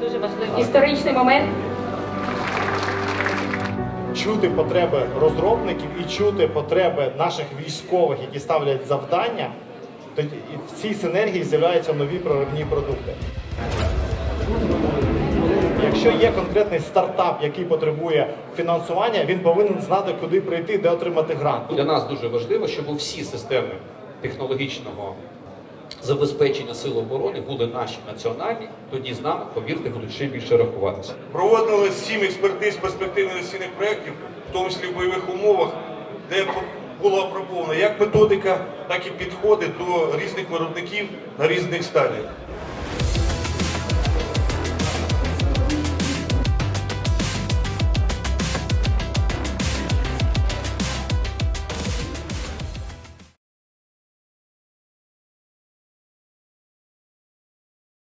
дуже важливий історичний момент. чути потреби розробників і чути потреби наших військових, які ставлять завдання, тоді в цій синергії з'являються нові проривні продукти. Якщо є конкретний стартап, який потребує фінансування, він повинен знати, куди прийти, де отримати грант. Для нас дуже важливо, щоб всі системи технологічного забезпечення сил оборони були наші національні. Тоді з нами, повірте, будуть ще більше рахуватися. Проводили сім експертиз перспективних інвестиційних проєктів, в тому числі в бойових умовах, де було опробована як методика, так і підходи до різних виробників на різних стадіях.